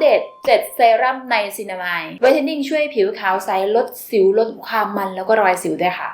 เดต 7 เซรั่มในซินามายไวท์เทนนิ่งช่วยผิวขาวใสลดสิวลดความมันแล้วก็รอยสิวด้วยค่ะ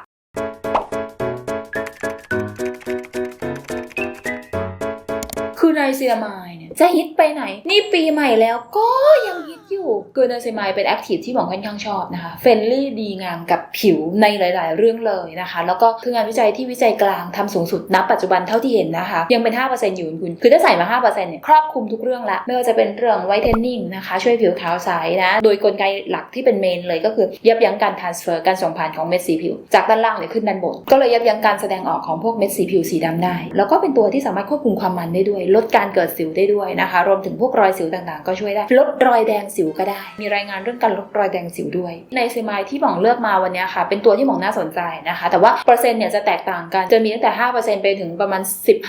คือในซินามายเนี่ย จะฮิตไปไหน นี่ปีใหม่แล้วก็ยังฮิตอยู่คือไนซีนามายเป็นแอคทีฟที่หมองค่อนข้างชอบนะคะเฟรนลี่ดีงามกับผิวในหลาย ๆ เรื่องเลยนะคะ แล้วก็คืองานวิจัยที่วิจัยกลางทำสูงสุดณปัจจุบันเท่าที่เห็นนะคะ ยังเป็น 5%อยู่คุณ คือถ้าใส่มา 5%เนี่ยครอบคลุมทุกเรื่องละไม่ว่าจะเป็นเรื่องไวท์เทนนิ่งนะคะ ช่วยผิวขาวใสนะ โดยกลไกหลักที่เป็นเมนเลยก็คือยับยั้งการ transfer การส่งผ่านของเม็ดสีผิว จากด้านล่างเนี่ยขึ้นด้านบนก็เลยยับยั้งการแสดงออกของพวกเม็ดสีผิวสีดำได้ แล้วก็เป็นตัวที่สามารถควบคุมความมันได้ด้วย ลดการเกิดสิวได้ด้วยนะคะ รวมถึงพวกรอยสิวต่างๆ ก็ช่วยได้ ลดรอยแดงสิวก็ได้ มีรายงานเรื่องการลดรอยแดงสิวด้วย ในเซมายที่หมองเลือกมาวันนี้ค่ะ เป็นตัวที่หมองน่าสนใจนะคะ แต่ว่าเปอร์เซ็นต์เนี่ยจะแตกต่างกัน จะมีตั้งแต่ 5%ไปถึงประมาณ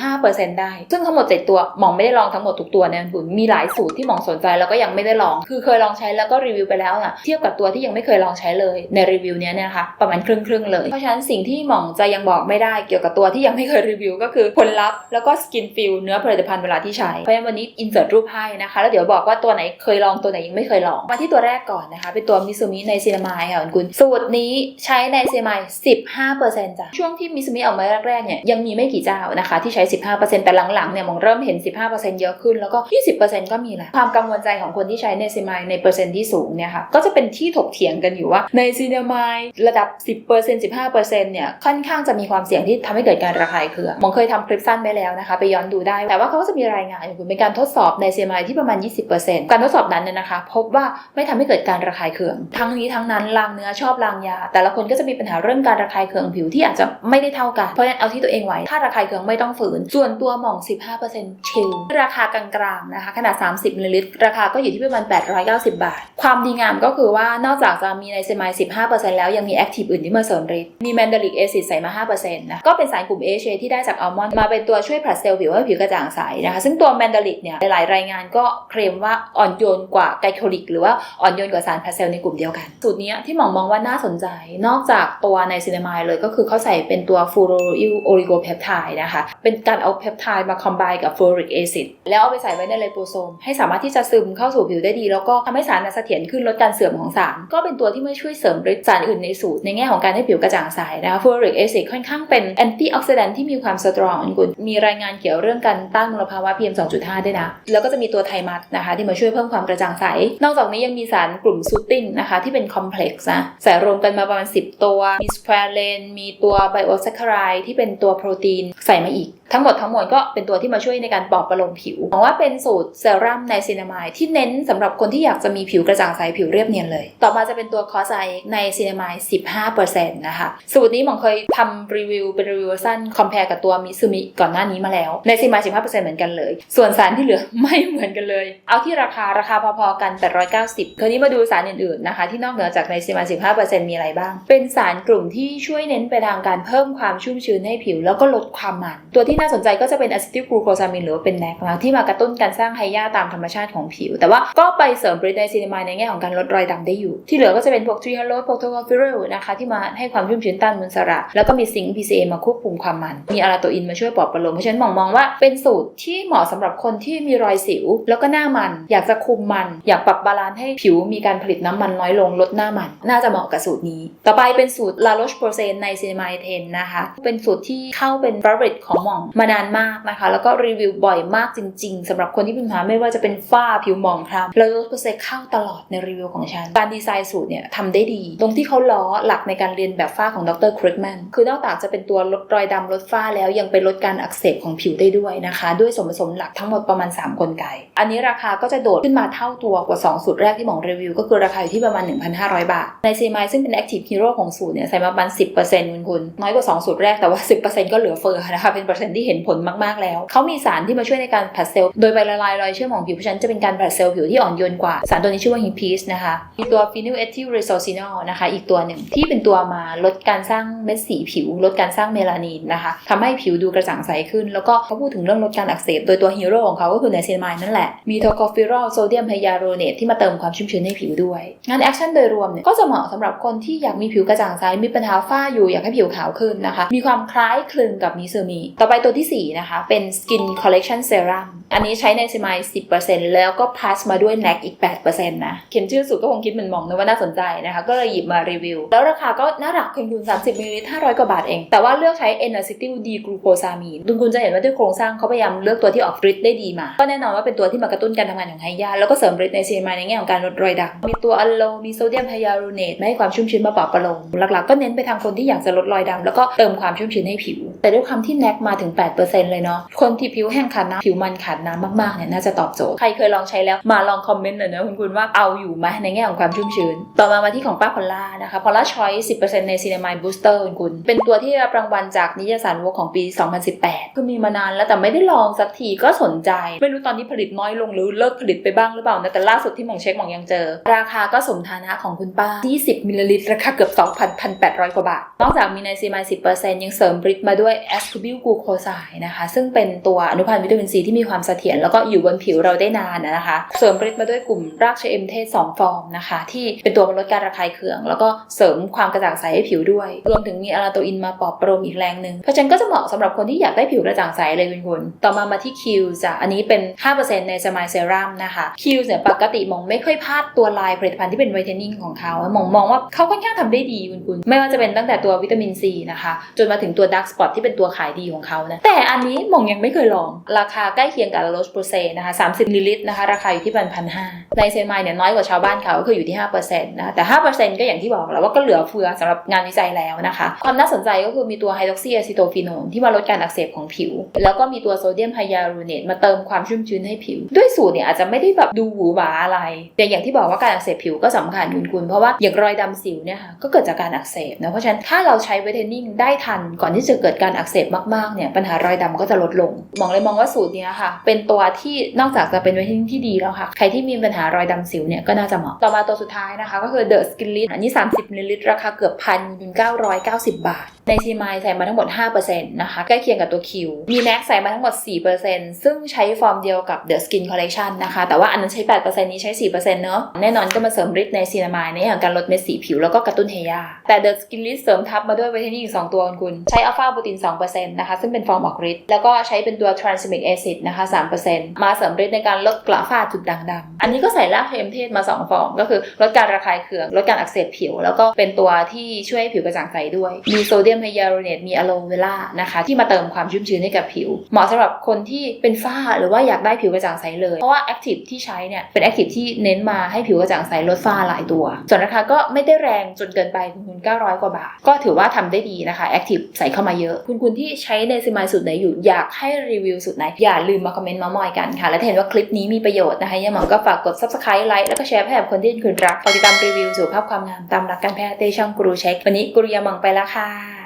15%ได้ ซึ่งทั้งหมด 7 ตัวหมองไม่ได้ลองทั้งหมดทุกตัวนะคุณมีหลายสูตรที่หมองสนใจแล้วก็ยังไม่ได้ลอง คือเคยลองใช้แล้วก็รีวิวไปแล้วน่ะเทียบกับตัวที่ยังไม่เคยลองใช้เลยในรีวิวเนี้ยเนี่ยนะคะประมาณครึ่งครึ่งๆเลย เพราะฉะนั้นสิ่งที่หมองจะยังบอกไม่ได้เกี่ยวกับตัวที่ยังไม่เคยรีวิวก็คือผลลัพธ์แล้วก็สกินฟิลเนื้อผลิตภัณฑ์เวลาที่ใช้เพราะฉะนั้นวันนี้อินเสิร์ตรูปให้นะคะ แล้วเดี๋ยวบอกว่าตัวไหนเคยลองตัวไหนยังไม่เคยลอง มาที่ตัวแรกก่อนนะคะ เป็นตัวมิซูมิในซีนามายค่ะคุณ สูตรนี้ใช้ในซีนามาย15%จ้ะช่วงที่มิซูมิออกมาแรกๆเนี่ยยังมีไม่กี่เจ้านะคะ ที่ใช้ 15%แต่หลังๆเนี่ยมองเริ่มเห็น 15%เยอะขึ้นแล้วก็ 20%ก็มีแหล้วความกังวลใจของคนที่ใช้ในซีนามายในเปอร์เซ็นต์ที่สูงเนี่ยค่ะก็จะเป็นที่ถกเถียงกันอยู่ว่าในซีนามายระดับ 10% 15%เนี่ยค่อนข้างจะมีความเสี่ยงที่ทำให้เกิดการระคายเคืองมองเคยทำคลิปสั้นไปแล้วนะคะ ไปย้อนดูได้แต่ว่าเขาก็จะมีรายงานอยู่เป็นการทดสอบในซีนามายที่ประมาณ 20%การทดสอบนั้นเนี่ยนะคะ พบว่าไม่ทำให้เกิดการระคายเคือง ทั้งนี้ทั้งนั้นลางเนื้อชอบลางยา แต่ละคนก็จะมีปัญหาเรื่องการระคายเคืองผิวที่อาจจะไม่ได้เท่ากัน เพราะฉะนั้นเอาที่ตัวเองไหวถ้าระคายเคืองไม่ต้องฝืน ส่วนตัวหม่อง 15%ชิลราคากลางๆนะคะขนาด 30มิลลิลิตรราคาก็อยู่ที่ประมาณ 890 บาท ความดีงามก็คือว่านอกจากจะมีในเซมาย15%แล้วยังมีแอคทีฟอื่นที่มาเสริมฤทธิ์มีแมนดาริกแอซิดใส่มา 5%นะก็เป็นสารกลุ่ม AHA ที่ได้จากอัลมอนด์มาเป็นตัวช่วยผลัดเซลล์ผิวให้ผิวกระจ่างใสนะคะซึ่งตัวแมนดาริกเนี่ยหลายรายงานก็เคลมว่าอ่อนโยนกว่าไกลโคลิก หรือว่าอ่อนโยนกว่าสารผลัดเซลในกลุ่มเดียวกัน สูตรนี้ที่หมองมองว่าน่าสนใจ นอกจากตัวในซินนามายเลยก็คือเขาใส่เป็นตัวฟูโรอิลโอริโกเพปไทด์นะคะ เป็นการเอาเพปไทด์มาคอมไบกับฟูริกแอซิดแล้วเอาไปใส่ไว้ในไลโปโซม ให้สามารถที่จะซึมเข้าสู่ผิวได้ดี แล้วก็ทำให้สารน่ะเสถียรขึ้นลดการเสื่อมของสาร ก็เป็นตัวที่ไม่ช่วยเสริมฤทธิ์สารอื่นในสูตรในแง่ของการให้ผิวกระจ่างใสนะคะฟูริกแอซิดค่อนข้างเป็นแอนตี้ออกซิแดนที่มีความสตรองกุลมีรายงานเกี่ยวเรื่องการต้านมลภาวะ PM 2.5ด้วยนะ แล้วก็จะมีตัวไทมัสนะคะ ที่มาช่วยเพิ่มความกระจ่างใส นอกจากนี้ยังมีสารกลุ่มซูตินนะคะ ที่เป็นคอมเพล็กซ์นะใส่รวมกันมาประมาณ 10 ตัว มีสแควเลนมีตัวไบโอแซคคารายที่เป็นตัวโปรตีนใส่มาอีก ทั้งหมดทั้งมวลก็เป็นตัวที่มาช่วยในการปลอบประโลมผิวมองว่าเป็นสูตรเซรั่มในซินามายที่เน้นสำหรับคนที่อยากจะมีผิวกระจ่างใสผิวเรียบเนียนเลย ต่อมาจะเป็นตัวคอสไอในซินามาย15%นะคะสูตรนี้หมองเคยทำรีวิวเป็นรีวิวสั้นคอมเพลกับตัวมิซูมิก่อนหน้านี้มาแล้วในซินามาย15%เหมือนกันเลย ส่วนสารที่เหลือไม่เหมือนกันเลย เอาที่ราคาราคาพอๆกัน 890 คราวนี้มาดูสารอื่นๆนะคะ ที่นอกเหนือจากในซินามา15%มีอะไรบ้าง เป็นสารกลุ่มที่ช่วยเน้นไปทางการเพิ่มความชุ่มชื้นให้ผิว แล้วก็ลดความมัน ตัวที่น่าสนใจก็จะเป็นอะซิติลกลูโคซามินหรือว่าเป็นแนกนะที่มากระตุ้นการสร้างไฮยาตามธรรมชาติของผิว แต่ว่าก็ไปเสริมบริในซินามายในแง่ของการลดรอยดำได้อยู่ ที่เหลือก็จะเป็นพวกทรีฮาโลโปรโตคอฟิเรลนะคะที่มาให้ความชุ่มชื้นต้านมลสระแล้วก็มีซิงค์ PCA มาควบคุมความมัน มีอาราโตอินมาช่วยปลอบประโลมเพราะฉะนั้นมองมองว่าเป็นสูตรที่เหมาะสำหรับคนทที่มีรอยสิว แล้วก็หน้ามัน อยากจะคุมมัน อยากปรับบาลานซ์ให้ผิวมีการผลิตน้ำมันน้อยลงลดหน้ามัน น่าจะเหมาะกับสูตรนี้ ต่อไปเป็นสูตรลาโรชโปรเซนในซินามาเทนนะคะ เป็นสูตรที่เข้าเป็น favorite ของหม่องมานานมากนะคะ แล้วก็รีวิวบ่อยมากจริง ๆสำหรับคนที่มีปัญหาไม่ว่าจะเป็นฝ้าผิวหมองคล้ำลาโรชโปรเซนเข้าตลอดในรีวิวของฉันการดีไซน์สูตรเนี่ยทำได้ดี ตรงที่เขาล้อหลักในการเรียนแบบฝ้าของดรคริกแมนคือนอกจากจะเป็นตัวลดรอยดำลดฝ้าแล้วยังไปลดการอักเสบของผิวได้ด้วยนะคะ ด้วยส่วนผสมหลักทั้งหมดประมาณ 3 กลไก อันนี้ราคาก็จะโดดขึ้นมาเท่าตัวกว่า 2 สูตรแรกที่หมองรีวิว ก็คือราคาอยู่ที่ประมาณ 1,500 บาท ในซีมายซึ่งเป็น Active Hero ของสูตรเนี่ยใส่มาประมาณ 10%คุณคุณ น้อยกว่า 2 สูตรแรกแต่ว่า 10%ก็เหลือเฟือนะคะเป็นเปอร์เซ็นต์ที่เห็นผลมากๆแล้ว เขามีสารที่มาช่วยในการผัดเซลล์โดยไปละลายรอยเชื่อมของผิวเพราะฉะนั้นจะเป็นการผัดเซลล์ผิวที่อ่อนโยนกว่าสารตัวนี้ชื่อว่าฮิพีสนะคะมีตัวฟินิลเอทิลเรโซซินอลนะคะอีกตัวหนึ่งที่เป็นตัวมาลดการสร้างเม็ดสีผิว ลดการสร้างเมลานินนะคะทำให้ผิวดูกระจ่างใสขึ้น แล้วก็เขาพูดถึงเรื่องลดการอักเสบโดยตัวฮีโร่ของเขาก็คือไนซินามายนั่นแหละ มีโทโคฟิรอลโซเดียมไฮยาโรเนตที่มาเติมความชุ่มชื้นให้ผิวด้วย งานแอคชั่นโดยรวมเนี่ยก็จะเหมาะสำหรับคนที่อยากมีผิวกระจ่างใส มีปัญหาฝ้าอยู่อยากให้ผิวขาวขึ้นนะคะ มีความคล้ายคลึงกับมิซูมิ ต่อไปตัวที่ 4 นะคะ เป็น Skin Collection Serum อันนี้ใช้ในซิมาย10%แล้วก็พ u สมาด้วย NAC อีก 8%นะ เขียนชื่อสูตรก็คงคิดเหมือนมองนะว่าน่าสนใจนะคะ ก็เลยหยิบมารีวิว แล้วราคาก็น่ารักคุณคุณ30มิลลิลิตร500กว่าบาทเอง แต่ว่าเลือกใช้ n a c e t y l d g l u c o s a m i n e คุณคุณจะเห็นว่าด้วยโครงสร้างเขาพยายามเลือกตัวที่ออกฤทธิ์ได้ดีมา ก็แน่นอนว่าเป็นตัวที่มากระตุ้นการทำงานของไฮยาแล้วก็เสริมฤทธิ์ในซีมาในแง่ของการลดรอยด่างมีตัวอะโล มีโซเดียมไฮยาลูเนตม่ให้ความชุ่มชื้นมาปลอบประโลมหลักๆก็เน้นไปทางคนที่อยากจะลดรอยดำแล้วก็เติมความชุ่มชื้นให้ผิว แต่ด้วยความที่แนกมาถึง 8%เลยเนาะคนที่ผิวแห้งขาดน้ำผิวมันขาดน้ำมากๆเนี่ยน่าจะตอบโจทย์ใครเคยลองใช้แล้วมาลองคอมเมนต์หน่อยนะคุณคุณว่าเอาอยู่ไหมในแง่ของความชุ่มชื้น ต่อมามาที่ของป้าพอลล่านะคะพอลล่าชอย10%ในซีนามายบูสเตอร์คุณคุณเป็นตัวที่รับรางวัลจากนิยสารวกของปี 2018 คือมีมานานแล้วแต่ไม่ได้ลองสักทีก็สนใจไม่รู้ตอนนี้ผลิตน้อยลงหรือเลิกผลิตไปบ้างหรือเปล่านะแต่ล่าสุดที่หมองเช็คหมองยังเจอ ราคาก็สมฐานะของคุณป้า 20มิลลิลิตรราคาเกือบ 2,800 กว่าบาท นอกจากมีในซีมาย10%ยังเสริมบริดมาด้วยแอสคูบิลกูโคไซนะคะ ซึ่งเป็นตัวอนุพันธ์วิตามินซีที่มีความเสถียรแล้วก็อยู่บนผิวเราได้นานนะคะ เสริมบริดมาด้วยกลุ่มรากชะเอ็มเทศ2ฟอร์มนะคะ ที่เป็นตัวลดการระคายเคือง แล้วก็เสริมความกระจ่างใสให้ผิวด้วย รวมถึงมีอาราโตอินมาปอบประโลมอีกแรงหนึ่งเพราะฉะนั้นก็จะเหมาะสำหรับคนที่อยากได้ผิวกระจ่างใสเลยคุณคุณต่อมามาที่คิวจ้ะอันนี้เป็น 5%ในสมายเซรั่มนะคะ คิวเนี่ยปกติมองไม่ค่อยพลาดตัวลายผลิตภัณฑ์ที่เป็นไวท์เทนนิ่งของเขามองมองว่าเขาค่อนข้างทำได้ดีคุณคุณไม่ว่าจะเป็นตั้งแต่ตัววิตามินซีนะคะ จนมาถึงตัวดักสปอตที่เป็นตัวขายดีของเขานะ แต่อันนี้มองยังไม่เคยลอง ราคาใกล้เคียงกับโรสโปรเซนะคะ30มิลลิลิตรนะคะ ราคาอยู่ที่พันพันห้าในเซนไมเนี่ยน้อยกว่าชาวบ้านเขาก็คืออยู่ที่5%นะแต่5%ก็อย่างที่บอกแล้วว่าก็เหลือเฟือสำหรับงานวิจัยแล้วนะคะความน่าสนใจก็คือมีตัวไฮดรอกซีอะซิโตฟีโนนที่มาลดการอักเสบของผิว แล้วก็มีตัวโซเดียมไฮยาลูเนตมาเติมความชุ่มชื้นให้ผิว ด้วยสูตรเนี่ยอาจจะไม่ได้แบบดูหวือหวาอะไร แต่อย่างที่บอกว่าการอักเสบผิวก็สำคัญคุณคุณเพราะว่าอย่างรอยดำสิวเนี่ยค่ะก็เกิดจากการอักเสบนะเพราะฉะนั้นถ้าเราใช้ไวทเทนนิ่งได้ทันก่อนที่จะเกิดการอักเสบมากๆเนี่ยปัญหารอยดำก็จะลดลง มองเลยมองว่าสูตรเนี้ยค่ะ เป็นตัวที่นอกจากจะเป็นไวทเทนนิ่งที่ดีแล้วค่ะใครที่มีปัญหารอยดำสิวเนี่ยก็น่าจะเหมาะต่อมาตัวสุดท้ายนะคะ ก็คือ The Skin List อันนี้ 30มิลลิลิตรราคาเกือบพันยูน990บาท ในซีมายใส่มาทั้งหมด5%นะคะใกล้เคียงกับตัวคิวมีแน็กใส่มาทั้งหมด 4%ซึ่งใช้ฟอร์มเดียวกับ The Skin Collection นะคะ แต่ว่าอันนั้นใช้ 8%นี้ใช้ 4%เนอะแน่นอนก็มาเสริมฤทธิ์ในซีนามายในอย่างการลดเม็ดสีผิวแล้วก็กระตุ้นเฮยา แต่ The Skin List เสริมทับมาด้วยไวท์เทนนิ่งอีก 2 ตัวคุณ ใช้อัลฟาโปรตีน2%นะคะ ซึ่งเป็นฟอร์มออกฤทธิ์แล้วก็ใช้เป็นตัว transamic acid นะคะ 3%มาเสริมฤทธิ์ในการลดกระฝ้าจุดด่างดำอันนี้ก็ใส่รากเทมเทศมา 2 ฟอร์มก็คือลดการระคายเคืองลดการอักเสบผิว แล้วก็เป็นตัวที่ช่วยให้ผิวกระจ่างใสด้วย มีโซเดียมไฮยาลูรเนตมีอะโลเวล่านะคะที่มาเติมความชุ่มชื้นให้กับผิว เหมาะสำหรับคนที่เป็นฝ้าหรือว่าอยากได้ผิวกระจ่างใสเลย เพราะว่าแอคทีฟที่ใช้เนี่ยเป็นแอคทีฟที่เน้นมาให้ผิวกระจ่างใสลดฝ้าหลายตัว ส่วนราคาก็ไม่ได้แรงจนเกินไปคุณคุณ900 กว่าบาท ก็ถือว่าทำได้ดีนะคะแอคทีฟใส่เข้ามาเยอะ คุณคุณที่ใช้ในซิมายสูตรไหนอยู่อยากให้รีวิวสูตรไหน อย่าลืมมาคอมเมนต์มามอยกันค่ะ และเห็นว่าคลิปนี้มีประโยชน์นะคะยังหมองก็ฝากกด subscribe ไลค์แล้วก็แชร์ให้กับคนที่คุณรักติดตามรีวิวสุขภาพความงามตามหลักการแพทย์เตช่งกรูเช็ควันนี้กรูยามังไปแล้วค่ะ